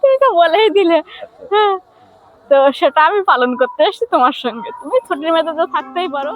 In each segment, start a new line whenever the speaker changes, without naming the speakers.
তুমি তো বলেই দিলে হ্যাঁ। তো সেটা আমি পালন করতে এসেছি তোমার সঙ্গে। তুমি ছুটির মেয়েতে তো থাকতেই পারো।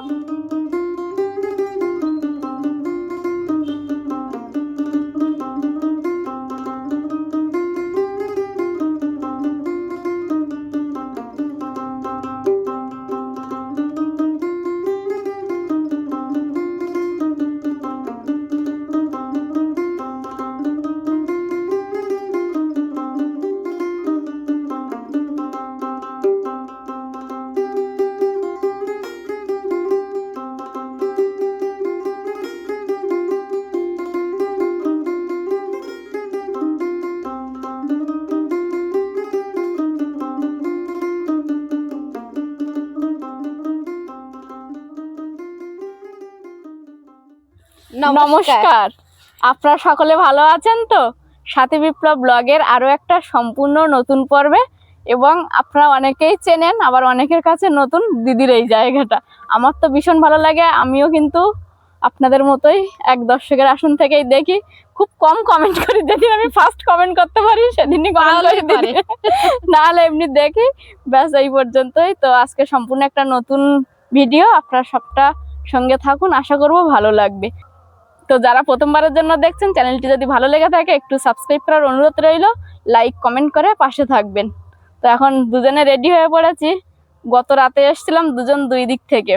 নমস্কার। আপনারা সকলে ভালো আছেন তো? সাথী বিপ্লব ব্লগের আরও একটা সম্পূর্ণ নতুন পর্বে এবং আপনারা অনেকেই চেনেন আবার অনেকের কাছে নতুন দিদির এই জায়গাটা। আমার তো ভীষণ ভালো লাগে আমিও কিন্তু আপনাদের মতোই এক দর্শকের আসন থেকেই দেখি। খুব কম কমেন্ট করি যেদিন আমি ফার্স্ট কমেন্ট করতে পারি সেদিনই কমেন্ট করি নাহলে এমনি দেখি ব্যাস এই পর্যন্তই। তো আজকে সম্পূর্ণ একটা নতুন ভিডিও আপনারা সবটা সঙ্গে থাকুন আশা করব ভালো লাগবে। তো যারা প্রথমবারের জন্য দেখছেন, চ্যানেলটি যদি ভালো লেগে থাকে, একটু সাবস্ক্রাইব করার অনুরোধ রইল। লাইক কমেন্ট করে পাশে থাকবেন। তো এখন দুজনে রেডি হয়ে পড়েছি। গত রাতে এসেছিলাম দুজন দুই দিক থেকে।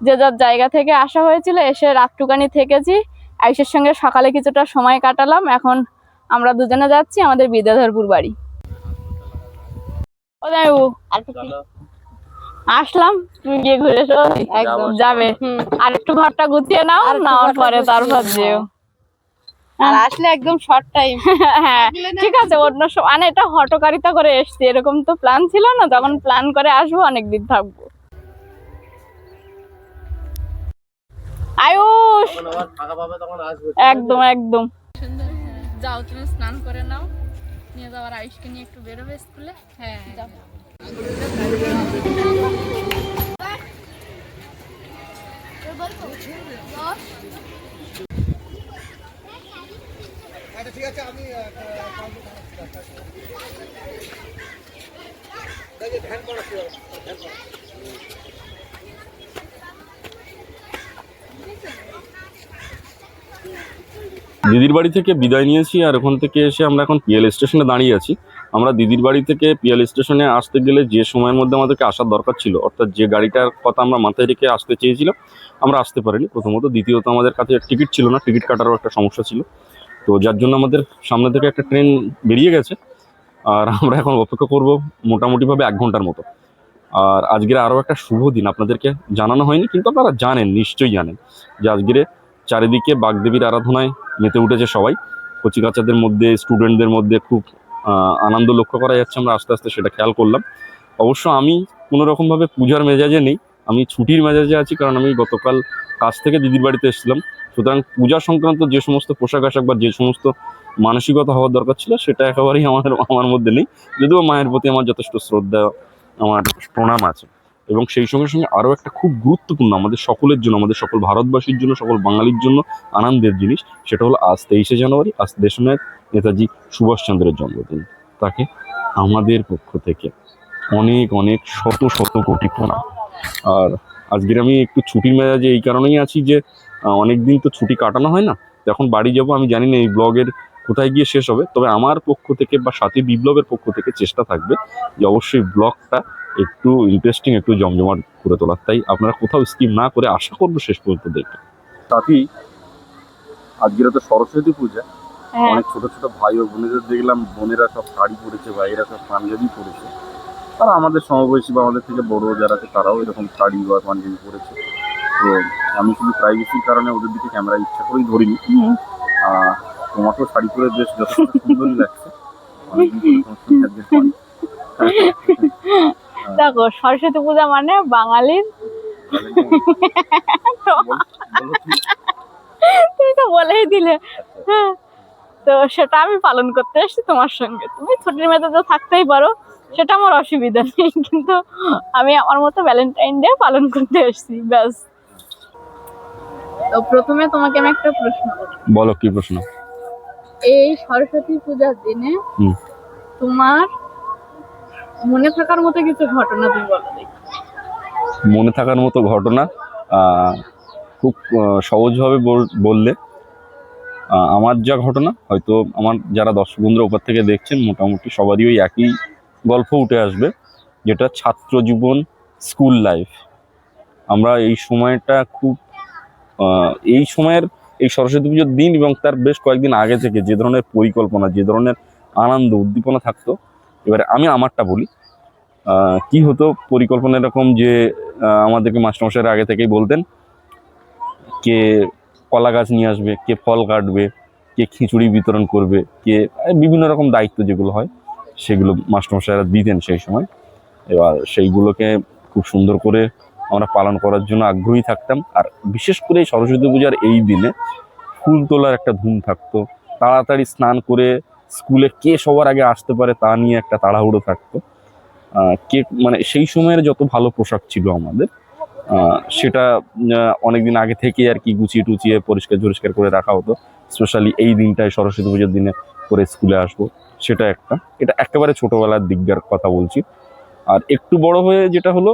যে যার জায়গা থেকে আসা হয়েছিল, এসে রাতটুকানি থেকেছি। আয়ুষের সঙ্গে সকালে কিছুটা সময় কাটালাম। এখন আমরা দুজনে যাচ্ছি আমাদের বিদ্যাধরপুর বাড়ি। ও দাইবু আসলাম তুমি গিয়ে ঘুরে এসো
একদম।
যাবে। আর একটু ঘরটা গুছিয়ে নাও নেওয়ার পরে তারপর যেও।
আর আসলে একদম শর্ট টাইম
হ্যাঁ ঠিক আছে অন্য মানে এটা হটকারিতা করে এসছি এরকম তো প্ল্যান ছিল না যখন প্ল্যান করে আসব অনেকদিন থাকব। আয়ুষ! একদম একদম। যাও তুমি স্নান করে নাও নিয়ে যাওয়ার আয়ুষকে নিয়ে একটু বেরোবে স্কুলে? হ্যাঁ
দিদির বাড়ি থেকে বিদায় নিয়েছি আর ওখান থেকে এসে আমরা এখন পিএল স্টেশনে দাঁড়িয়ে আছি। আমরা দিদির বাড়ি থেকে পিএল স্টেশনে আসতে গেলে যে সময়ের মধ্যে আমাদেরকে আসার দরকার ছিল, অর্থাৎ যে গাড়িটার কথা আমরা মাথায় রেখে আসতে চেয়েছিলাম, আমরা আসতে পারিনি। প্রথমত দ্বিতীয়ত আমাদের কাছে টিকিট ছিল না, টিকিট কাটারও একটা সমস্যা ছিল। তো যার জন্য আমাদের সামনে থেকে একটা ট্রেন বেরিয়ে গেছে। আর আমরা এখন অপেক্ষা করব মোটামুটিভাবে এক ঘণ্টার মতো। আর আজকের আরও একটা শুভ দিন, আপনাদেরকে জানানো হয়নি, কিন্তু আপনারা জানেন, নিশ্চয়ই জানেন, যে আজকের চারিদিকে বাগদেবীর আরাধনায় মেতে উঠেছে সবাই। কচিকাচাদের মধ্যে স্টুডেন্টদের মধ্যে খুব আনন্দ লক্ষ্য করা যাচ্ছে, আমরা আস্তে আস্তে সেটা খেয়াল করলাম। অবশ্য আমি কোনো রকমভাবে পূজার মেজাজে নেই, আমি ছুটির মেজাজে আছি, কারণ আমি গতকাল কাজ থেকে দিদির বাড়িতে এসেছিলাম। সুতরাং পূজা সংক্রান্ত যে সমস্ত পোশাক আশাক বা যে সমস্ত মানসিকতা হওয়ার দরকার ছিল, সেটা একেবারেই আমার আমার মধ্যে নেই। যদিও মায়ের প্রতি আমার যথেষ্ট শ্রদ্ধা, আমার প্রণাম আছে। এবং সেই সঙ্গে সঙ্গে আরও একটা খুব গুরুত্বপূর্ণ আমাদের সকলের জন্য, আমাদের সকল ভারতবাসীর জন্য, সকল বাঙালির জন্য আনন্দের জিনিস, সেটা হলো আজ তেইশে জানুয়ারি, আজ দেশনায়ক নেতাজি সুভাষচন্দ্রের জন্মদিন। তাকে আমাদের পক্ষ থেকে অনেক অনেক শত শত কোটি প্রণাম আর আজকের আমি একটু ছুটির মেজাজে এই কারণেই আছি যে অনেক দিন তো ছুটি কাটানো হয় না এখন বাড়ি যাব, আমি জানি না এই ব্লগের কোথায় গিয়ে শেষ হবে, তবে আমার পক্ষ থেকে বা সাথী বিপ্লবের পক্ষ থেকে চেষ্টা থাকবে যে অবশ্যই ব্লগটা একটু ইন্টারেস্টিং একটু জমজমাট করে তোলার। তাই আপনারা কোথাও স্কিম না করে আশা করব শেষ পর্যন্ত দেখবেন। সাথী আজকের তো সরস্বতী পূজা।
হ্যাঁ।
অনেক ছোট ছোট ভাই ও বোনেদের দেখলাম বোনেরা সব শাড়ি পরেছে ভাইয়েরা সব পাঞ্জাবি পরেছে। আর আমাদের সমবয়সী বা আমাদের থেকে বড় যারা আছে তারাও এরকম শাড়ি বা পাঞ্জাবি পরেছে। তো আমি শুধু প্রাইভেসির কারণে ওদের দিকে ক্যামেরা ইচ্ছা করেই ধরিনি। তোমাকেও শাড়ি পরে বেশ যথেষ্ট সুন্দরই লাগছে। অনেকদিন শাড়ি।
দেখো সরস্বতী পূজা মানে বাঙালির? তুমি তো বলেই দিলে। হ্যাঁ। তো সেটা আমি পালন করতে এসেছি তোমার সঙ্গে। তুমি ছুটির মেয়েতে তো থাকতেই পারো সেটা আমার অসুবিধা নেই কিন্তু আমি আমার মতো ভ্যালেন্টাইন ডে পালন করতে এসেছি ব্যাস। তো প্রথমে তোমাকে আমি একটা প্রশ্ন
বলো কি প্রশ্ন?
এই সরস্বতী পূজার দিনে তোমার মনে থাকার মতো কিছু ঘটনা তুমি বলো
মনে থাকার মতো ঘটনা খুব সহজভাবে বল- বললে আমার যা ঘটনা, হয়তো আমার যারা দর্শক বন্ধুরা ওপর থেকে দেখছেন, মোটামুটি সবারই ওই একই গল্প উঠে আসবে, যেটা ছাত্র জীবন স্কুল লাইফ। আমরা এই সময়টা খুব এই সময়ের এই সরস্বতী পুজোর দিন এবং তার বেশ কয়েকদিন আগে থেকে যে ধরনের পরিকল্পনা, যে ধরনের আনন্দ, উদ্দীপনা থাকতো এবারে আমি আমারটা বলি। কি হতো পরিকল্পনা এরকম যে আমাদেরকে মাস্টারমশাইয়ের আগে থেকেই বলতেন, কে কলা গাছ নিয়ে আসবে, কে ফল কাটবে, কে খিচুড়ি বিতরণ করবে, কে বিভিন্ন রকম দায়িত্ব যেগুলো হয়, সেগুলো মাস্টারমশাইরা দিতেন সেই সময়। এবার সেইগুলোকে খুব সুন্দর করে আমরা পালন করার জন্য আগ্রহী থাকতাম। আর বিশেষ করে সরস্বতী পূজার এই দিনে ফুল তোলার একটা ধুম থাকতো। তাড়াতাড়ি স্নান করে স্কুলে কে সবার আগে আসতে পারে তা নিয়ে একটা তাড়াহুড়ো থাকতো। কে মানে সেই সময়ের যত ভালো পোশাক ছিল আমাদের সেটা অনেকদিন আগে থেকে আর কি গুছিয়ে টুচিয়ে পরিষ্কার পরিষ্কার করে রাখা হতো। স্পেশালি এই দিনটায় সরস্বতী পুজোর দিনে করে স্কুলে আসব, সেটা একটা। এটা একেবারে ছোটোবেলার দিককার কথা বলছি। আর একটু বড় হয়ে যেটা হলো,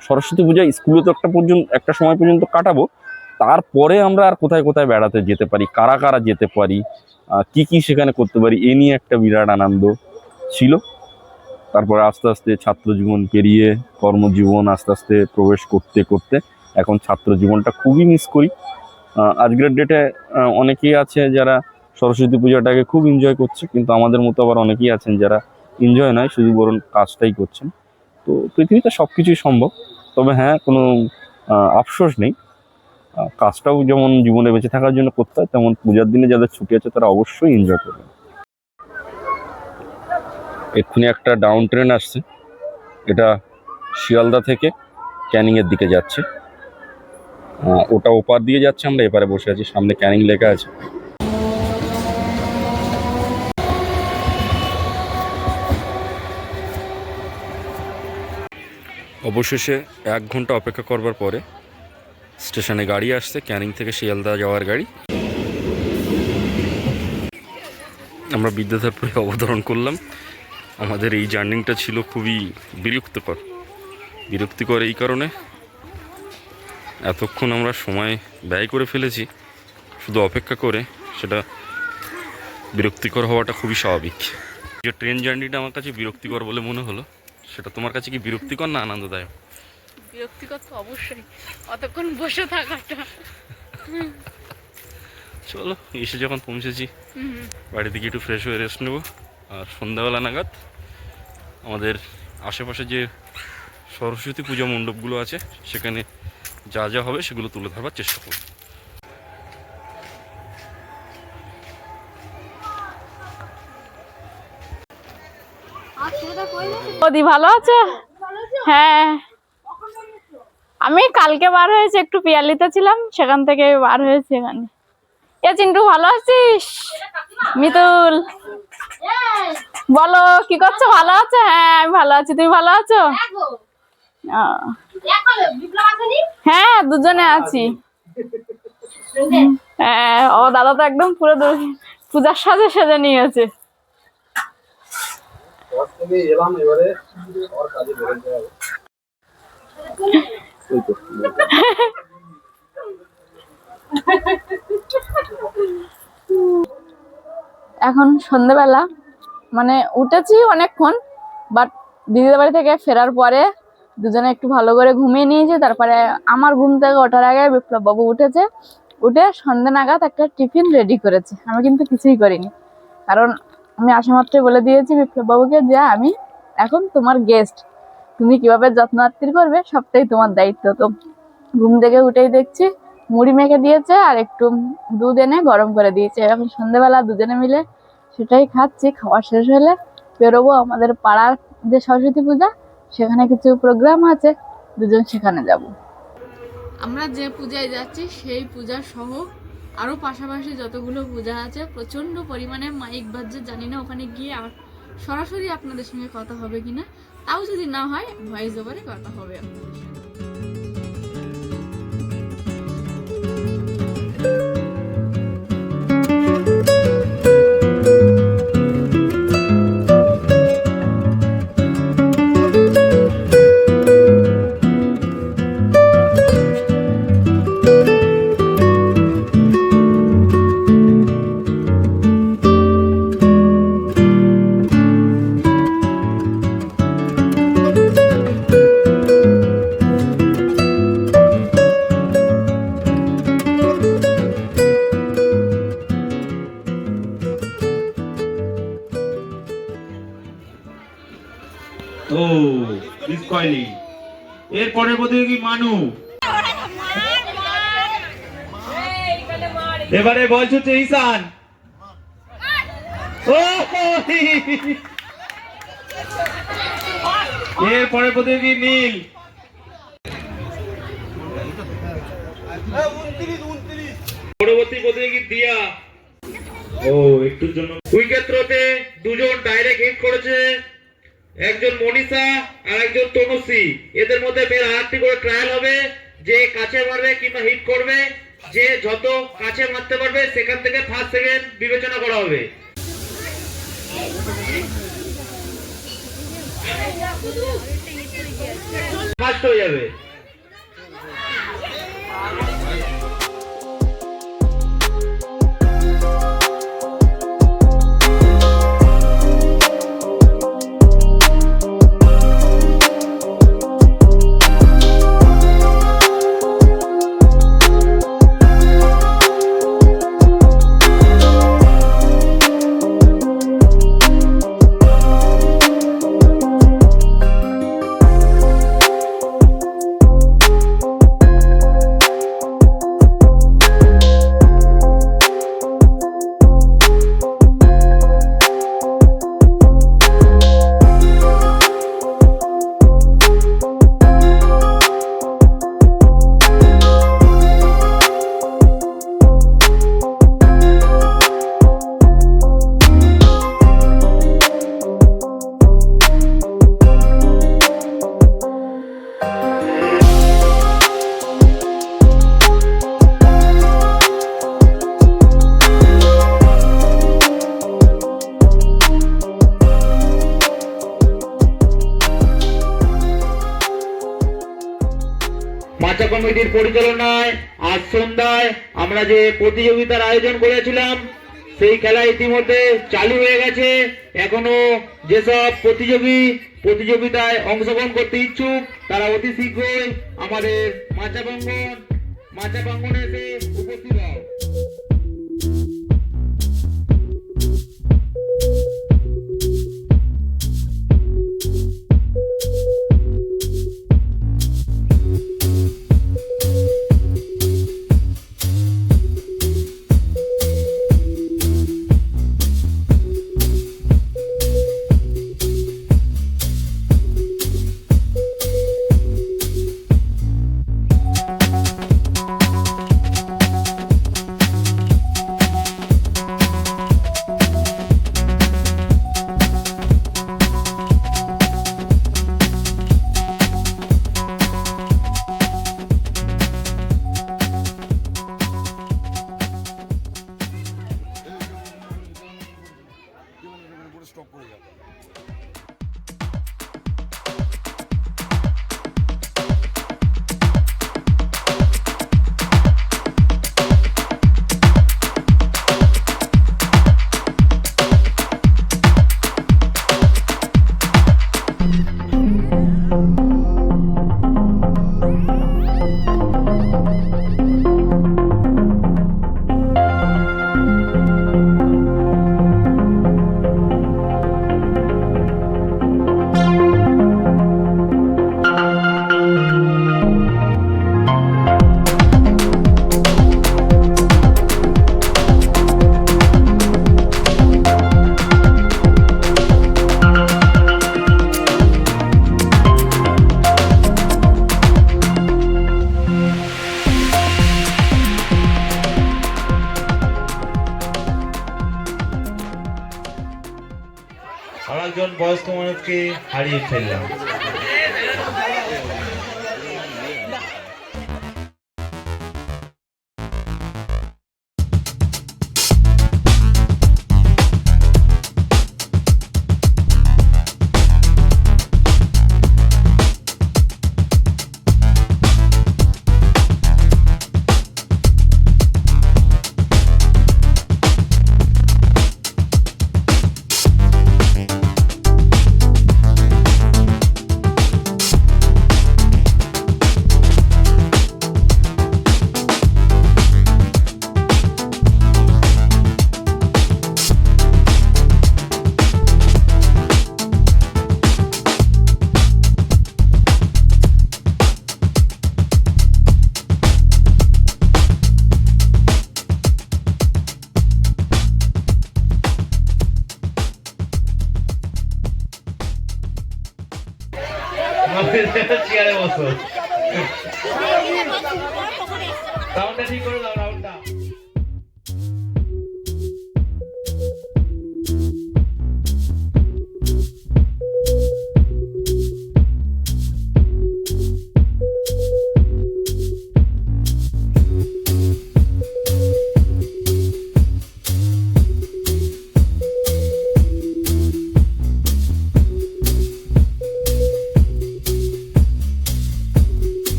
সরস্বতী পূজা স্কুলে তো একটা পর্যন্ত, একটা সময় পর্যন্ত কাটাবো। তারপরে আমরা আর কোথায় কোথায় বেড়াতে যেতে পারি, কারা কারা যেতে পারি কি কি সেখানে করতে পারি? এ নিয়ে একটা বিরাট আনন্দ ছিল। তারপরে আস্তে আস্তে ছাত্র জীবন পেরিয়ে কর্মজীবন আস্তে আস্তে প্রবেশ করতে করতে এখন ছাত্র জীবনটা খুবই মিস করি। আজকের ডেটে অনেকেই আছে যারা সরস্বতী পূজাটাকে খুব এনজয় করছে, কিন্তু আমাদের মতো আবার অনেকেই আছেন যারা এনজয় নয়, শুধু বরং কাজটাই করছেন। তো পৃথিবীতে সব কিছুই সম্ভব, তবে হ্যাঁ কোনো আফসোস নেই। কাজটাও যেমন জীবনে বেঁচে থাকার জন্য করতে হয়, তেমন পূজার দিনে যাদের ছুটি আছে তারা অবশ্যই এনজয় করবে। এক্ষুনি একটা ডাউন ট্রেন আসছে। এটা শিয়ালদা থেকে ক্যানিংয়ের দিকে যাচ্ছে। ওটা ওপার দিয়ে যাচ্ছে, আমরা এপারে বসে আছি, সামনে ক্যানিং লেখা আছে। অবশেষে এক ঘণ্টা অপেক্ষা করবার পরে স্টেশনে গাড়ি আসছে, ক্যানিং থেকে শিয়ালদা যাওয়ার গাড়ি। আমরা বিদ্যাধরপুরে অবতরণ করলাম। আমাদের এই জার্নিংটা ছিল খুবই বিরক্তকর। বিরক্তিকর এই কারণে এতক্ষণ আমরা সময় ব্যয় করে ফেলেছি, শুধু অপেক্ষা করে সেটা বিরক্তিকর হওয়াটা খুবই স্বাভাবিক। যে ট্রেন জার্নিটা আমার কাছে বিরক্তিকর বলে মনে হলো, সেটা তোমার কাছে কি বিরক্তিকর না আনন্দদায়ক?
বিরক্তিকর তো অবশ্যই অতক্ষণ বসে থাকাটা।
চলো এসে যখন পৌঁছেছি
হুম।
বাড়ি থেকে একটু ফ্রেশ হয়ে রেস্ট নেব। আর সন্ধ্যাবেলা নাগাদ আমাদের আশেপাশে যে সরস্বতী পূজা মণ্ডপগুলো আছে সেখানে যা যা হবে সেগুলো তুলে ধরবার চেষ্টা করব।
ভালো আছে। হ্যাঁ। আমি কালকে বার হয়েছি, একটু পিয়ালিতে ছিলাম, সেখান থেকে বার হয়েছি এখানে। এ চিন্টু, ভালো আছিস? মিতুল। বলো, কি করছ? ভালো আছো? হ্যাঁ আমি ভালো আছি। তুমি ভালো আছো? হ্যাঁ দুজনে আছি। হ্যাঁ ও দাদা তো একদম পুরো পূজার সাজে সেজে নিয়েছে।
এলাম এবারে
এখন সন্ধেবেলা মানে উঠেছি অনেকক্ষণ বাট দিদিদের বাড়ি থেকে ফেরার পরে দুজনে একটু ভালো করে ঘুমিয়ে নিয়েছি, তারপরে আমার ঘুম থেকে ওঠার আগে বিপ্লব বাবু উঠেছে, উঠে সন্ধে নাগাদ একটা টিফিন রেডি করেছে। আমি কিন্তু কিছুই করিনি। কারণ আমি আসা মাত্রই বলে দিয়েছি বিপ্লব বাবুকে যে আমি এখন তোমার গেস্ট তুমি কীভাবে যত্ন আত্তির করবে সবটাই তোমার দায়িত্ব। তো ঘুম থেকে উঠেই দেখছি মুড়ি মেখে দিয়েছে আর একটু দুধ এনে গরম করে দিয়েছে। এখন সন্ধেবেলা দুজনে মিলে সেটাই খাচ্ছি, খাওয়া শেষ হলে বেরোবো আমাদের পাড়ার যে সরস্বতী পূজা, সেখানে কিছু প্রোগ্রাম আছে, দুজন সেখানে যাব। আমরা যে পূজায় যাচ্ছি সেই পূজা সহ আরও পাশাপাশি যতগুলো পূজা আছে প্রচণ্ড পরিমাণে মাইক বাজছে, জানি না ওখানে গিয়ে সরাসরি আপনাদের সঙ্গে কথা হবে কিনা? তাও যদি না হয় ভয়েস ওভারে কথা হবে আপনাদের সঙ্গে।
এরপরে প্রতিযোগী মানু। এবারে বল ছুটছে ঈশান। ও এরপরে প্রতিযোগী নীল। পরবর্তী প্রতিযোগী দিয়া। ও, একটুর জন্য। উইকেট থ্রোতে দুজন ডাইরেক্ট হিট করেছে। একজন মনীষা আর একজন তনুশ্রী। এদের মধ্যে ফের আরেকটি করে ট্রায়াল হবে। যে কাছে মারবে কিংবা হিট করবে, যে যত কাছে মারতে পারবে, সেখান থেকে ফার্স্ট সেকেন্ড বিবেচনা করা হবে। ফার্স্ট হয়ে যাবে। আমরা যে প্রতিযোগিতার আয়োজন করেছিলাম, সেই খেলা ইতিমধ্যে চালু হয়ে গেছে। এখনও যেসব প্রতিযোগী প্রতিযোগিতায় অংশগ্রহণ করতে ইচ্ছুক, তারা অতি শীঘ্রই আমাদের মাচা প্রাঙ্গন মাচা প্রাঙ্গনে এসে উপস্থিত হও।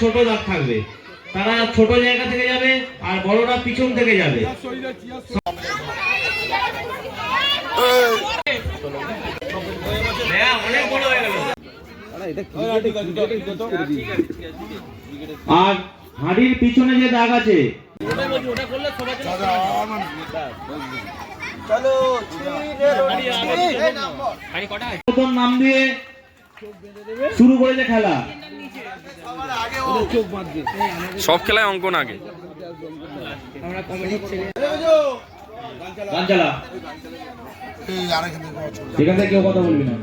ছোট দাগ থাকবে। তারা ছোট জায়গা থেকে যাবে আর বড়রা পিছন থেকে যাবে। হ্যাঁ, আর হাড়ির পিছনে যে দাগ আছে প্রথম নাম দিয়ে শুরু করেছে খেলা।
সব খেলায় অঙ্কন আগে।
গান চালা সেখান থেকে কেউ কথা বলবি না।